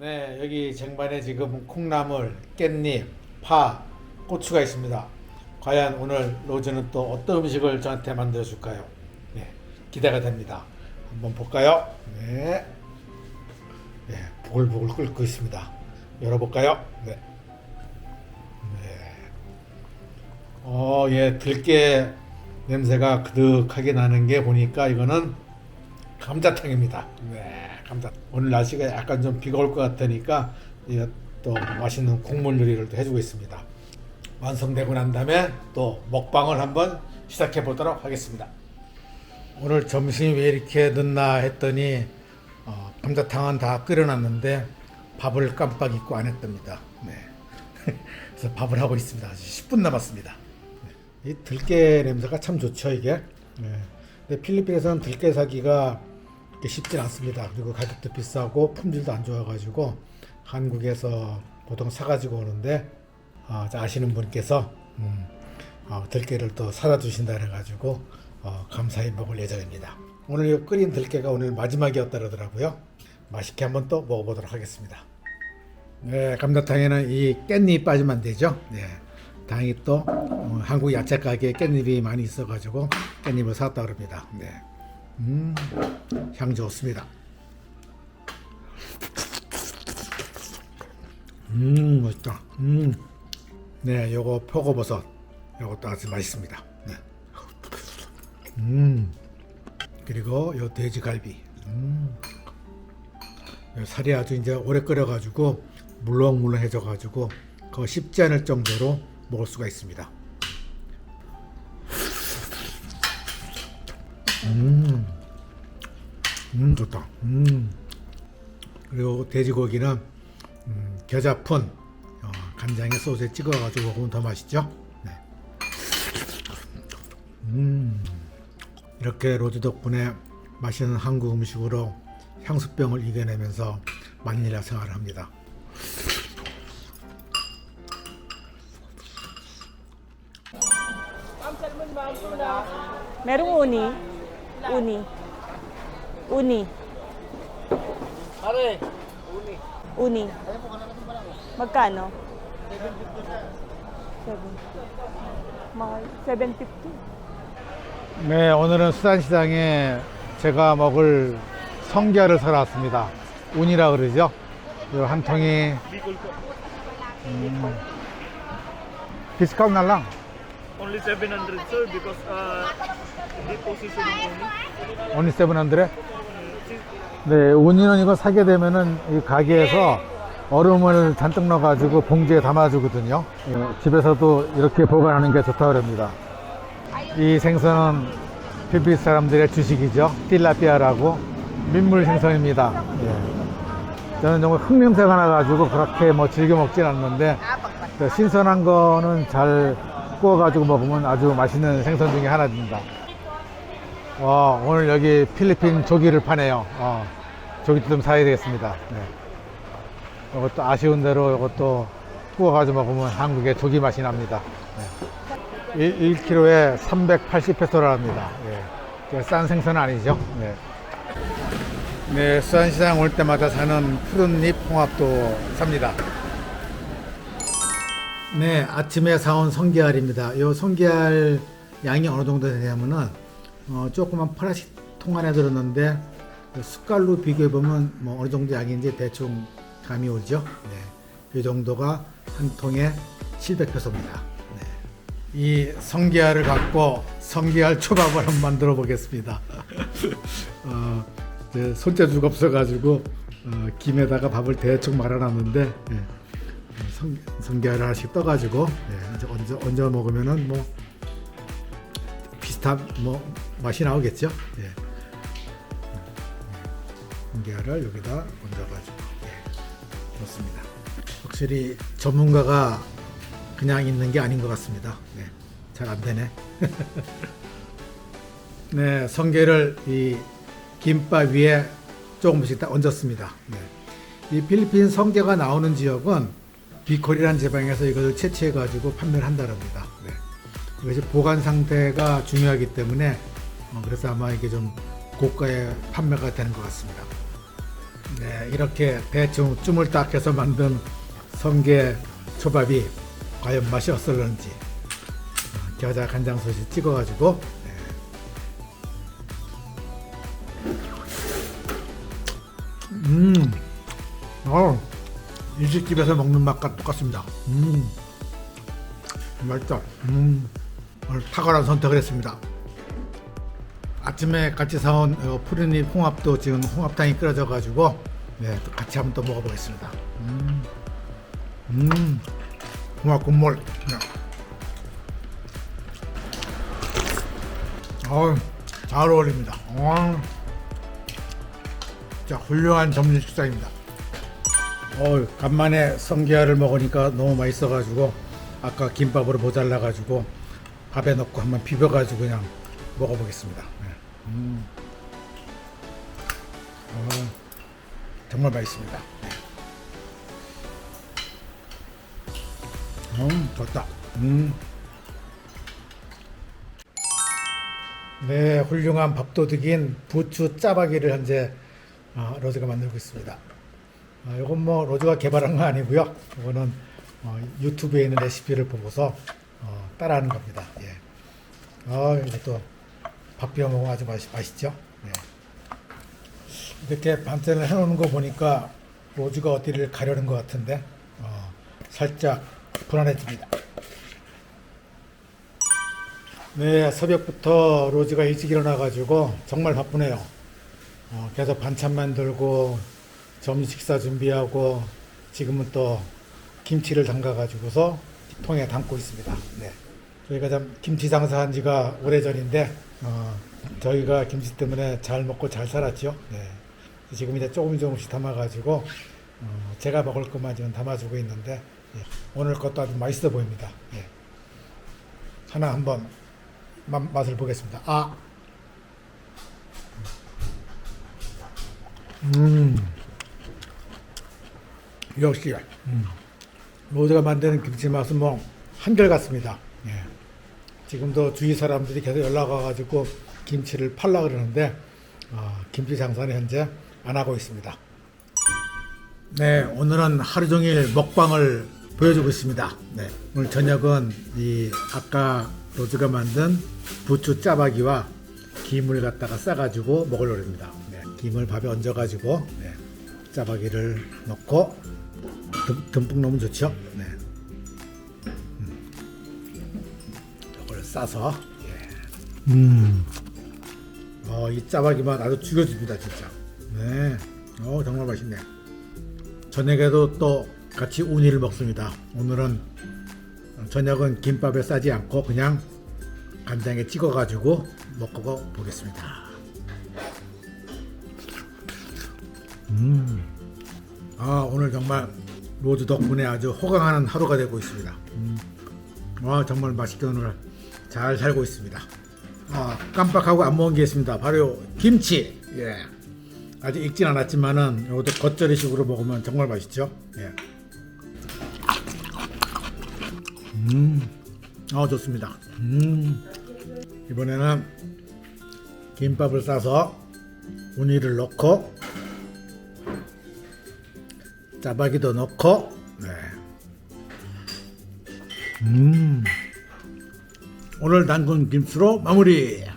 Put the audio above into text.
네, 여기 쟁반에 지금 콩나물, 깻잎, 파, 고추가 있습니다. 과연 오늘 로즈는 또 어떤 음식을 저한테 만들어 줄까요? 네, 기대가 됩니다. 한번 볼까요? 네. 네, 보글보글 끓고 있습니다. 열어볼까요? 네. 네. 어, 예, 들깨 냄새가 그득하게 나는 게 보니까 이거는 감자탕입니다. 네, 감자. 오늘 날씨가 약간 좀 비가 올 것 같으니까 이거 또 맛있는 국물 요리를 또 해주고 있습니다. 완성되고 난 다음에 또 먹방을 한번 시작해 보도록 하겠습니다. 오늘 점심이 왜 이렇게 늦나 했더니 어, 감자탕은 다 끓여놨는데 밥을 깜빡 잊고 안 했답니다. 네. 그래서 밥을 하고 있습니다. 아직 10분 남았습니다. 네. 이 들깨 냄새가 참 좋죠 이게. 네. 근데 필리핀에서는 들깨 사기가 쉽진 않습니다. 그리고 가격도 비싸고 품질도 안 좋아가지고 한국에서 보통 사가지고 오는데 어, 저 아시는 분께서 음, 어, 들깨를 또 사다 주신다 그래가지고 어, 감사히 먹을 예정입니다. 오늘 이 끓인 들깨가 오늘 마지막이었다 그러더라고요. 맛있게 한번 또 먹어보도록 하겠습니다. 네, 감자탕에는 이 깻잎 빠지면 안 되죠. 네, 다행히 또 어, 한국 야채 가게에 깻잎이 많이 있어가지고 깻잎을 샀다 그럽니다. 네, 음, 향 좋습니다. 음, 맛있다. 음, 네, 요거 표고버섯, 요것도 아주 맛있습니다. 네. 음, 그리고 요 돼지갈비. 음. 요 살이 아주 이제 오래 끓여가지고 물렁물렁해져가지고 그거 쉽지 않을 정도로 먹을 수가 있습니다. 음, 음 좋다. 음, 그리고 돼지고기는 음, 겨자푼 어, 간장에 소스에 찍어가지고 먹으면 더 맛있죠. 네. 음, 이렇게 로즈 덕분에 맛있는 한국 음식으로 향수병을 이겨내면서 마닐라 생활을 합니다. Merong uni. Uni. Uni. Pare, Uni. Magkano? 7. mahal. 750. 네, 오늘은 수산시장에 제가 먹을 성게를 사러 왔습니다. 운이라 그러죠. 요한 통이 음, 디스카운트 날랑 only 700 sir because uh, the positioning only. only 700. 네, 운이는 이거 사게 되면은 이 가게에서 얼음을 잔뜩 넣어가지고 봉지에 담아주거든요. 예, 집에서도 이렇게 보관하는 게 좋다고 합니다. 이 생선은 필리핀 사람들의 주식이죠. 틸라피아라고 민물 생선입니다. 예. 저는 정말 흙냄새가 나가지고 그렇게 뭐 즐겨 먹진 않는데 그 신선한 거는 잘 구워가지고 먹으면 아주 맛있는 생선 중에 하나입니다. 와, 오늘 여기 필리핀 조기를 파네요. 어, 조기도 좀 사야 되겠습니다. 네. 이것도 아쉬운 대로 이것도 구워가지고 먹으면 한국의 조기 맛이 납니다. 네. 1, 1kg에 380페소라 합니다. 예. 싼 생선은 아니죠. 네. 네, 수산시장 올 때마다 사는 푸른잎 홍합도 삽니다. 네, 아침에 사온 성게알입니다. 이 성게알 양이 어느 정도 되냐면은 어, 조그만 플라스틱 통 안에 들었는데 그 숟갈로 비교해 보면 뭐 어느 정도 양인지 대충 감이 오죠. 네, 이 정도가 한 통에 700페소입니다. 네. 이 성게알을 갖고 성게알 초밥을 한번 만들어 보겠습니다. 어, 손재주가 없어가지고 어, 김에다가 밥을 대충 말아놨는데 예. 성, 성게알 하나씩 떠가지고 예, 이제 얹어, 얹어 먹으면은 뭐 비슷한 뭐 맛이 나오겠죠. 예. 성게알을 여기다 얹어가지고 예, 좋습니다. 확실히 전문가가 그냥 있는 게 아닌 것 같습니다. 네, 잘안 되네. 네, 성게를 이 김밥 위에 조금씩 딱 얹었습니다. 네. 이 필리핀 성게가 나오는 지역은 비콜이라는 지방에서 이것을 채취해 가지고 판매를 한다랍니다. 네. 이것이 보관 상태가 중요하기 때문에 어, 그래서 아마 이게 좀 고가의 판매가 되는 것 같습니다. 네, 이렇게 대충 쭈물 딱 해서 만든 성게 초밥이 과연 맛이 어떨는지 어, 겨자 간장 소스 찍어가지고 네. 음, 어, 일식집에서 먹는 맛과 똑같습니다. 음, 맛있다. 음, 오늘 탁월한 선택을 했습니다. 아침에 같이 사온 어, 푸른잎 홍합도 지금 홍합탕이 끓여져 가지고 네, 또 같이 한번 또 먹어보겠습니다. 음, 음, 홍합 국물. 네. 어, 잘 어울립니다. 어, 자, 훌륭한 점심 식사입니다. 어, 간만에 성게알을 먹으니까 너무 맛있어가지고 아까 김밥으로 모자라가지고 밥에 넣고 한번 비벼가지고 그냥 먹어보겠습니다. 네. 음. 어, 정말 맛있습니다. 네. 음, 좋다. 음. 네, 훌륭한 밥도둑인 부추 짜파기를 현재 어, 로즈가 만들고 있습니다. 아, 이건 뭐 로즈가 개발한 거 아니고요. 이거는 어, 유튜브에 있는 레시피를 보고서 어, 따라하는 겁니다. 예. 아, 이것도 밥 비벼 먹으면 아주 맛, 맛있죠. 예. 이렇게 반찬을 해놓는 거 보니까 로즈가 어디를 가려는 것 같은데 어, 살짝 불안해집니다. 네, 새벽부터 로즈가 일찍 일어나가지고 정말 바쁘네요. 어, 계속 반찬 만들고 점심 식사 준비하고 지금은 또 김치를 담가가지고서 통에 담고 있습니다. 네. 저희가 참 김치 장사한 지가 오래전인데 어, 저희가 김치 때문에 잘 먹고 잘 살았죠. 네. 지금 이제 조금 조금씩 담아가지고 어, 제가 먹을 것만 지금 담아주고 있는데 예. 오늘 것도 아주 맛있어 보입니다. 예. 하나 한번 맛, 맛을 보겠습니다. 아, 음, 역시 음. 로드가 만드는 김치 맛은 뭐 한결 같습니다. 예. 지금도 주위 사람들이 계속 연락 와가지고 김치를 팔라 그러는데 어, 김치 장사는 현재 안 하고 있습니다. 네, 오늘은 하루 종일 먹방을 보여주고 있습니다. 네, 오늘 저녁은 이 아까 로즈가 만든 부추 짜파기와 김을 갖다가 싸가지고 먹으려고 합니다. 네, 김을 밥에 얹어가지고 네, 짜파기를 넣고 듬, 듬뿍 넣으면 좋죠. 네. 싸서 예. 음. 어, 이 짜파기 맛 아주 죽여줍니다, 진짜. 네. 어, 정말 맛있네. 저녁에도 또 같이 우니를 먹습니다. 오늘은 저녁은 김밥에 싸지 않고 그냥 간장에 찍어 가지고 먹고 보겠습니다. 음. 아, 오늘 정말 로즈 덕분에 아주 호강하는 하루가 되고 있습니다. 음. 와, 정말 맛있게 오늘 잘 살고 있습니다. 아, 깜빡하고 안 먹은 게 있습니다. 바로 김치. 예. 아직 익진 않았지만은 이것도 겉절이식으로 먹으면 정말 맛있죠. 예. 음, 아 좋습니다. 음, 이번에는 김밥을 싸서 우니를 넣고 짜파기도 넣고, 네. 음, 오늘 담근 김치로 마무리.